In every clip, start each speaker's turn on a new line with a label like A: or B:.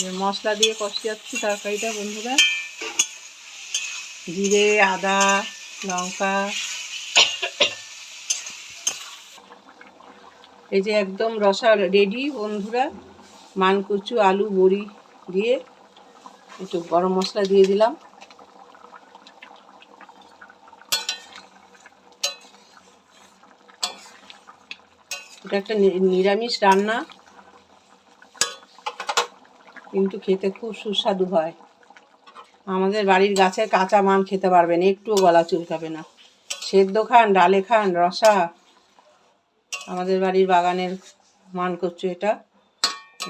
A: যে মশলা দিয়ে কষে যাচ্ছি তরকারিটা, বন্ধুরা। জিরে, আদা, লঙ্কা। এই যে একদম রসা রেডি বন্ধুরা। মানকুচু, আলু, বড়ি দিয়ে একটু গরম মশলা দিয়ে দিলাম। এটা একটা নিরামিষ রান্না। কিন্তু খেতে খুব সুস্বাদু হয়। আমাদের বাড়ির গাছের কাঁচা মান খেতে পারবেন একটুও গলা চুলকাবে না। সেদ্ধ খান, ডালে খান, রসা, আমাদের বাড়ির বাগানের মান করছ এটা।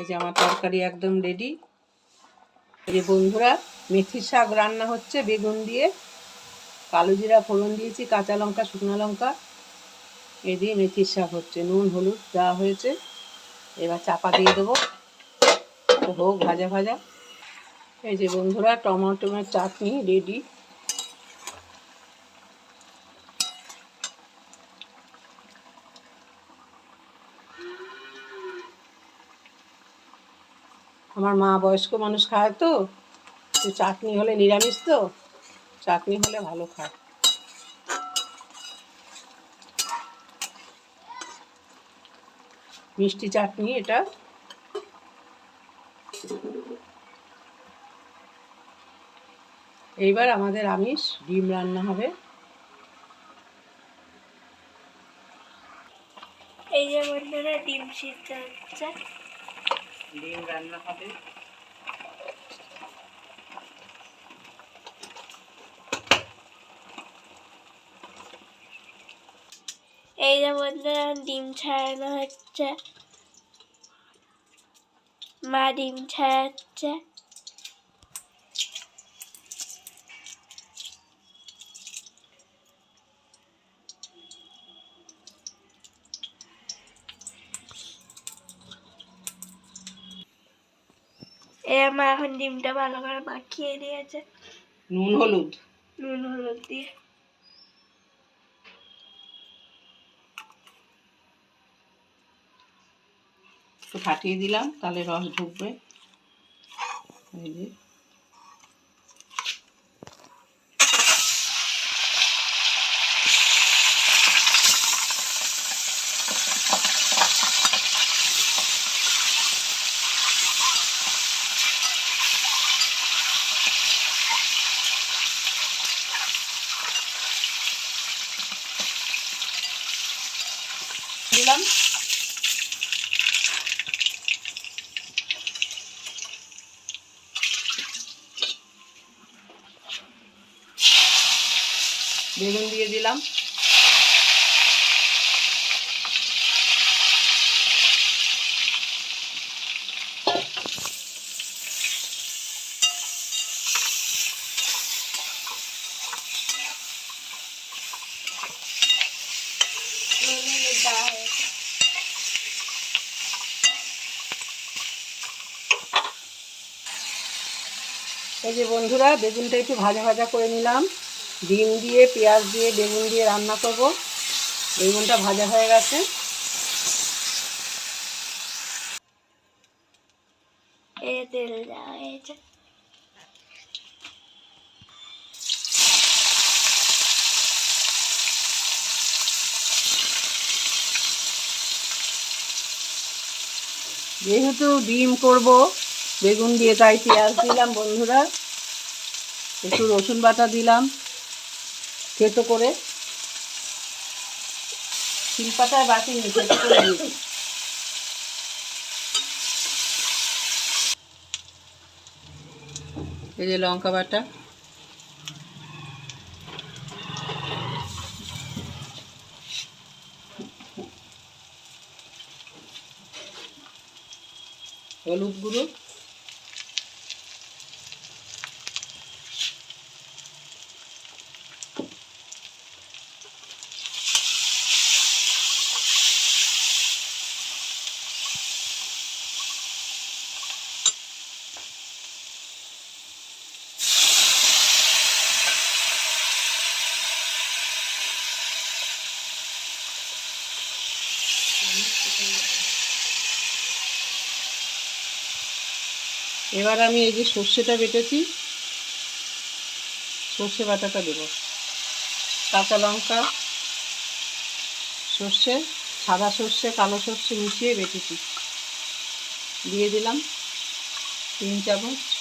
A: এই যে আমার তরকারি একদম রেডি এই যে বন্ধুরা মেথির শাক রান্না হচ্ছে, বেগুন দিয়ে। কালো জিরা ফোড়ন দিয়েছি, কাঁচা লঙ্কা, শুকনো লঙ্কা। এই দিয়ে মেথির শাক হচ্ছে, নুন, হলুদ দেওয়া হয়েছে। এবার চাপা দিয়ে দেবো। হোক, ভাজা ভাজা। এই যে বন্ধুরা টমেটোমের চাটনি রেডি আমার মা বয়স্ক মানুষ খায় তো চাটনি হলে নিরামিষ তো, চাটনি হলে ভালো খায়। মিষ্টি চাটনি এটা। এইবার আমাদের আমিষ ডিম রান্না হবে।
B: এই যে বন্ধুরা ডিম সিদ্ধ হচ্ছে।
A: ডিম রান্না হবে।
B: এই যে বন্ধুরা ডিম ছাড়ানো হচ্ছে। মা ডিম ছাড়াচ্ছে। মা এখন ডিমটা ভালো করে মাখিয়ে দিয়েছে।
A: নুন হলুদ।
B: নুন হলুদ দিয়ে।
A: একটু ফাটিয়ে দিলাম তাহলে রস ঢুকবে। এই যে। দিলাম বেগুন দিয়ে দিলাম। এই যে বন্ধুরা বেগুনটা একটু ভাজা ভাজা করে নিলাম। ডিম দিয়ে পেঁয়াজ দিয়ে বেগুন দিয়ে রান্না করব। বেগুনটা ভাজা হয়ে গেছে।
B: তেল দেওয়া হয়েছে।
A: যেহেতু ডিম করব বেগুন দিয়ে তাই পেঁয়াজ দিলাম বন্ধুরা। একটু রসুন বাটা দিলাম থেতো করে। শিলপাতায় বাটি থেতো করে এই যে লঙ্কা বাটা। হলুদ গুঁড়ো। এবার আমি এই যে সর্ষেটা বেটেছি, সর্ষে বাটাটা দেব। কাঁচা লঙ্কা, সর্ষে, সাদা সর্ষে, কালো সর্ষে মিশিয়ে বেটেছি। দিয়ে দিলাম তিন চামচ।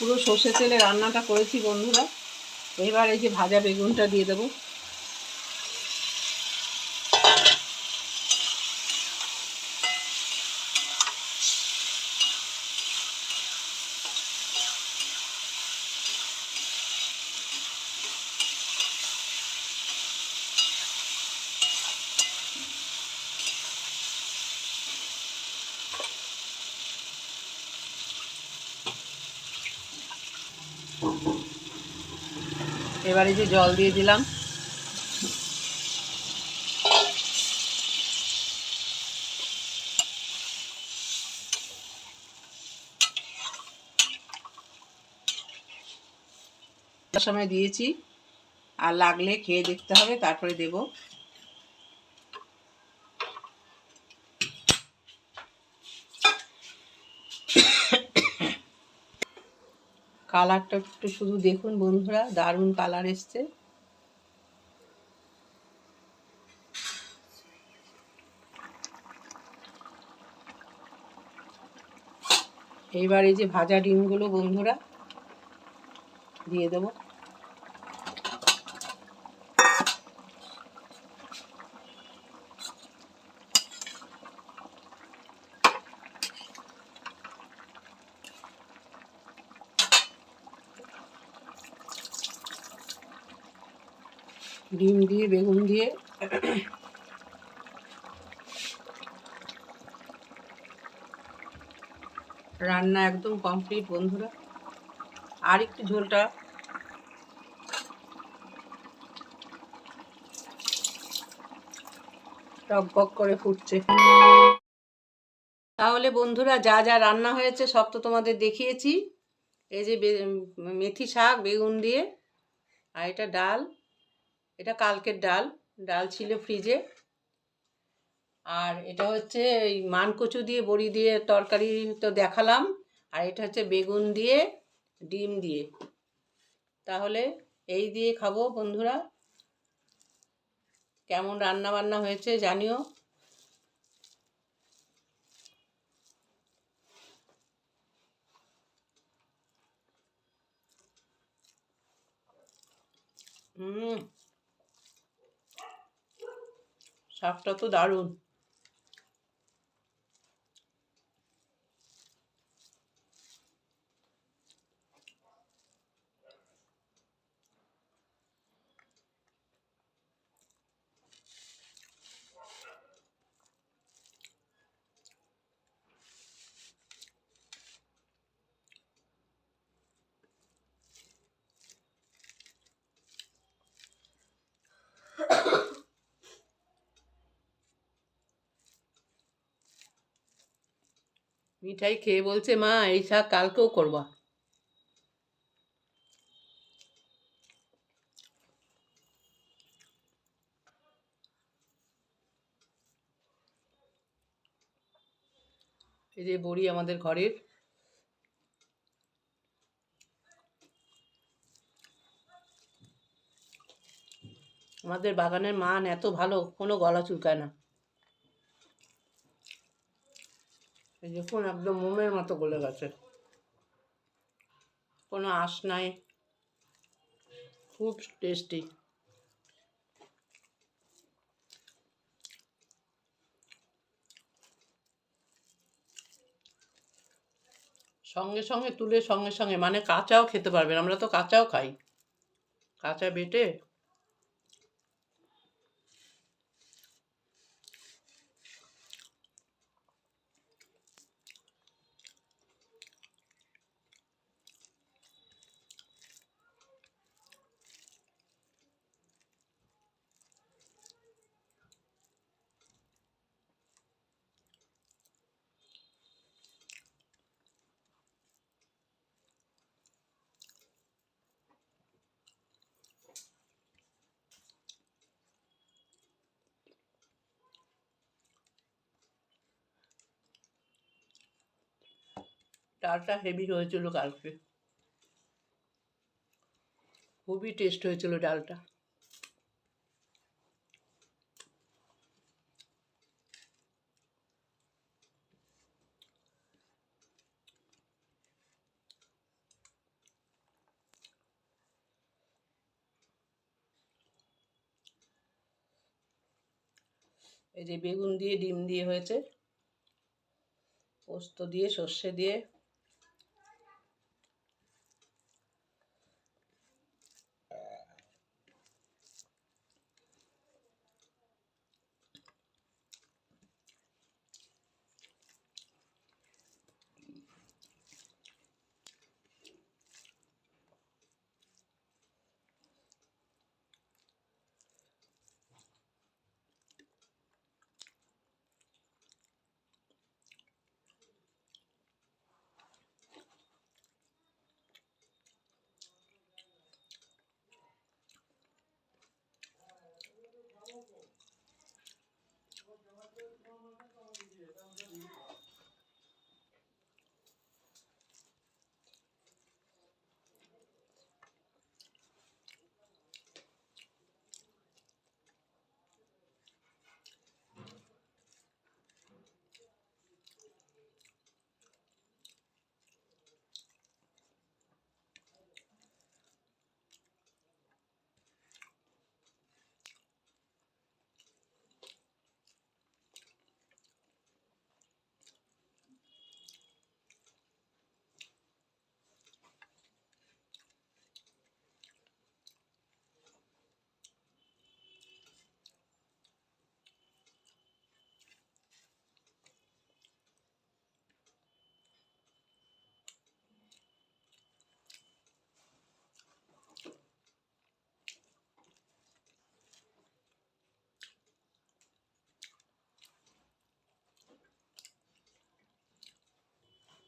A: পুরো সর্ষে তেলে রান্নাটা করেছি বন্ধুরা। এবার এই যে ভাজা বেগুনটা দিয়ে দেবো। এবার যে জল দিয়ে দিলাম। সময় দিয়েছি। আর লাগলে খেয়ে দেখতে হবে তারপরে দেব। কালারটা একটু শুধু দেখুন বন্ধুরা, দারুণ কালার এসছে। এইবার এই যে ভাজা ডিমগুলো বন্ধুরা, দিয়ে দেবো। ডিম দিয়ে, বেগুন দিয়ে। রান্না একদম কমপ্লিট বন্ধুরা। আর একটু ঝোলটা। টক করে ফুটছে। তাহলে বন্ধুরা, যা যা রান্না হয়েছে সব তো তোমাদের দেখিয়েছি। এই যে মেথি শাক, বেগুন দিয়ে, আর এটা ডাল। এটা কালকের ডাল ডাল ছিল ফ্রিজে আর এটা হচ্ছে এই মানকচু দিয়ে বড়ি দিয়ে তরকারি তো দেখালাম। আর এটা হচ্ছে বেগুন দিয়ে, ডিম দিয়ে। তাহলে এই দিয়ে খাব বন্ধুরা। কেমন রান্না বান্না হয়েছে জানিও। শাকটা তো দারুণ। মিঠাই খেয়ে বলছে, মা, এই শাক কালকেও করবা। এই যে বড়ি আমাদের ঘরের। আমাদের বাগানের মান এত ভালো, কোনো গলা চুলকায় না। দেখুন একদম মোমের মতো গলে গেছে। কোনো আঁশ নাই। খুব টেস্টি। সঙ্গে সঙ্গে তুলে সঙ্গে সঙ্গে মানে কাঁচাও খেতে পারবেন, আমরা তো কাঁচাও খাই। কাঁচা বেটে ডালটা হেভি হয়েছিল কালকে। খুবই টেস্ট হয়েছিল ডালটা। এই যে বেগুন দিয়ে, ডিম দিয়ে হয়েছে। পোস্ত দিয়ে, সর্ষে দিয়ে।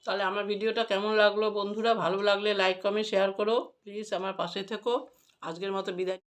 A: তাহলে আমার ভিডিওটা কেমন লাগল বন্ধুরা? ভালো লাগলে লাইক কমেন্ট শেয়ার করো। প্লিজ আমার পাশে থেকো। আজকের মতো বিদায়।